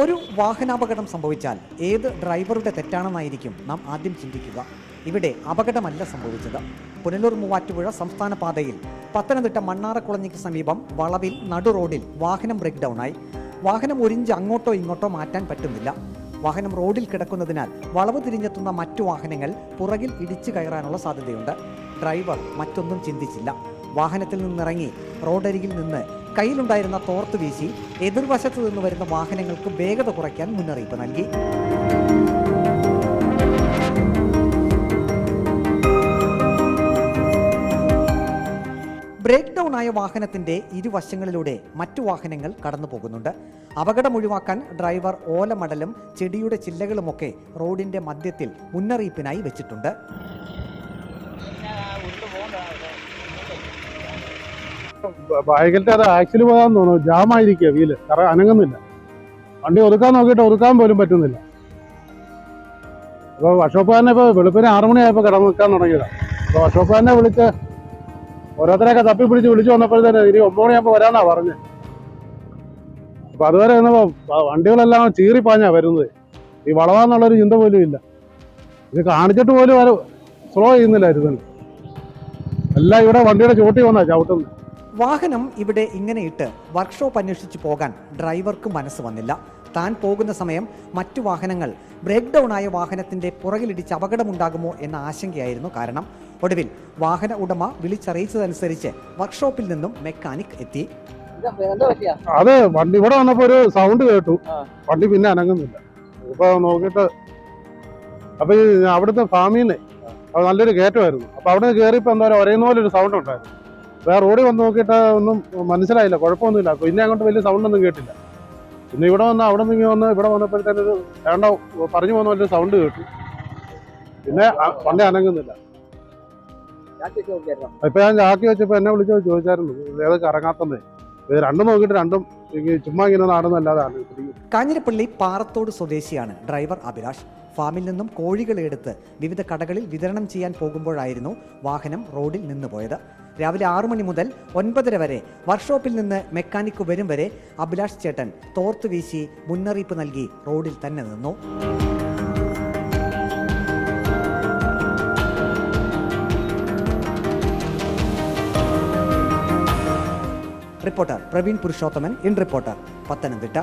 ഒരു വാഹനാപകടം സംഭവിച്ചാൽ ഏത് ഡ്രൈവറുടെ തെറ്റാണെന്നായിരിക്കും നാം ആദ്യം ചിന്തിക്കുക. ഇവിടെ അപകടമല്ല സംഭവിച്ചത്. പുനലൂർ മൂവാറ്റുപുഴ സംസ്ഥാന പാതയിൽ പത്തനംതിട്ട മണ്ണാറക്കുളഞ്ഞിക്ക് സമീപം വളവിൽ നടു റോഡിൽ വാഹനം ബ്രേക്ക് ആയി. വാഹനം ഒരിഞ്ച് അങ്ങോട്ടോ ഇങ്ങോട്ടോ മാറ്റാൻ പറ്റുന്നില്ല. വാഹനം റോഡിൽ കിടക്കുന്നതിനാൽ വളവ് തിരിഞ്ഞെത്തുന്ന മറ്റു വാഹനങ്ങൾ പുറകിൽ ഇടിച്ചു കയറാനുള്ള സാധ്യതയുണ്ട്. ഡ്രൈവർ മറ്റൊന്നും ചിന്തിച്ചില്ല. വാഹനത്തിൽ നിന്നിറങ്ങി റോഡരികിൽ നിന്ന് കയ്യിലുണ്ടായിരുന്ന തോർത്ത് വീശി എതിർവശത്തു നിന്ന് വരുന്ന വാഹനങ്ങൾക്ക് വേഗത കുറയ്ക്കാൻ മുന്നറിയിപ്പ് നൽകി. ബ്രേക്ക് ഡൗൺ ആയ വാഹനത്തിന്റെ ഇരുവശങ്ങളിലൂടെ മറ്റു വാഹനങ്ങൾ കടന്നു പോകുന്നുണ്ട്. അപകടം ഒഴിവാക്കാൻ ഡ്രൈവർ ഓലമടലും ചെടിയുടെ ചില്ലകളുമൊക്കെ റോഡിന്റെ മധ്യത്തിൽ മുന്നറിയിപ്പിനായി വെച്ചിട്ടുണ്ട്. ബാഗിലത്തെ അത് ആക്സിൽ പോകാന്ന് തോന്നുന്നു. ജാമായിരിക്കുക വീൽ. കറ അനങ്ങുന്നില്ല. വണ്ടി ഒതുക്കാൻ നോക്കിയിട്ട് ഒതുക്കാൻ പോലും പറ്റുന്നില്ല. അപ്പോൾ വർഷോപ്പുകാരനെ ഇപ്പോൾ വെളുപ്പിന് ആറു മണിയായപ്പോൾ കിടന്ന് നിൽക്കാൻ തുടങ്ങിയതാണ് അപ്പോൾ വർഷോപ്പുകാരനെ വിളിച്ച് ഓരോരുത്തരെയൊക്കെ തപ്പി പിടിച്ച് വിളിച്ചു വന്നപ്പോഴത്തേന് ഇനി ഒമ്പത് മണിയാകുമ്പോൾ വരാന്നാ പറഞ്ഞത് അപ്പോൾ അതുവരെ നിന്നപ്പോൾ വണ്ടികളെല്ലാം ചീറിപ്പാഞ്ഞാ വരുന്നത്. ഈ വളവാന്നുള്ളൊരു ചിന്ത പോലും ഇല്ല. ഇത് കാണിച്ചിട്ട് പോലും അവർ സ്ലോ ചെയ്യുന്നില്ലായിരുന്നു എല്ലാം ഇവിടെ വണ്ടിയുടെ ചോട്ടി വന്നാ ചവിട്ടുന്നത്. വാഹനം ഇവിടെ ഇങ്ങനെ ഇട്ട് വർക്ക്ഷോപ്പ് അന്വേഷിച്ച് പോകാൻ ഡ്രൈവർക്ക് മനസ്സ് വന്നില്ല. താൻ പോകുന്ന സമയം മറ്റു വാഹനങ്ങൾ ബ്രേക്ക് ഡൗൺ ആയ വാഹനത്തിന്റെ പുറകിലിടിച്ച് അപകടമുണ്ടാകുമോ എന്ന ആശങ്കയായിരുന്നു കാരണം. ഒടുവിൽ വാഹന ഉടമ വിളിച്ചറിയിച്ചതനുസരിച്ച് വർക്ക്ഷോപ്പിൽ നിന്നും മെക്കാനിക് എത്തി. അതെ വണ്ടി ഇവിടെ വന്നപ്പോ ഒരു സൗണ്ട് കേട്ടു. വണ്ടി പിന്നെ അനങ്ങുന്നില്ല. ഇപ്പൊ നോക്കിട്ട് അപ്പൊ അവിടുത്തെ ഫാമിന്ന് നല്ലൊരു കയറ്റമായിരുന്നു. അപ്പൊ അവിടെ കയറിയപ്പോ എന്താ പറയുക ഒരേ പോലെ ഒരു സൗണ്ട് ഉണ്ടായിരുന്നു. വേറെ റോഡിൽ വന്ന് നോക്കിയിട്ട് ഒന്നും മനസ്സിലായില്ല കുഴപ്പമൊന്നുമില്ല. പിന്നെ അങ്ങോട്ട് വലിയ സൗണ്ട് ഒന്നും കേട്ടില്ല. പിന്നെ ഇവിടെ വന്ന് അവിടെ നിന്ന് വന്ന് ഇവിടെ വന്നപ്പോഴത്തേനത് വേണ്ട പറഞ്ഞു പോകുന്ന വലിയ സൗണ്ട് കേട്ടു. പിന്നെ പണ്ടേ അനങ്ങുന്നില്ല. ഇപ്പൊ ഞാൻ ചാക്കി വെച്ചപ്പോ എന്നെ വിളിച്ചത് ചോദിച്ചായിരുന്നു ഏത് കറങ്ങാത്തന്നേ. രണ്ടും നോക്കിയിട്ട് രണ്ടും ചുമ്മാ ഇങ്ങനെ നാടുന്നല്ലാതാണ് കാഞ്ഞിരപ്പള്ളി പാറത്തോട് സ്വദേശിയാണ് ഡ്രൈവർ അഭിലാഷ്. ഫാമിൽ നിന്നും കോഴികളെ എടുത്ത് വിവിധ കടകളിൽ വിതരണം ചെയ്യാൻ പോകുമ്പോഴായിരുന്നു വാഹനം റോഡിൽ നിന്ന് പോയത്. രാവിലെ ആറു മണി മുതൽ ഒൻപതര വരെ വർക്ക്ഷോപ്പിൽ നിന്ന് മെക്കാനിക് വരും വരെ അഭിലാഷ് ചേട്ടൻ തോർത്ത് വീശി മുന്നറിയിപ്പ് നൽകി റോഡിൽ തന്നെ നിന്നു. Reporter Praveen Purushothaman in reporter Pathanamthitta.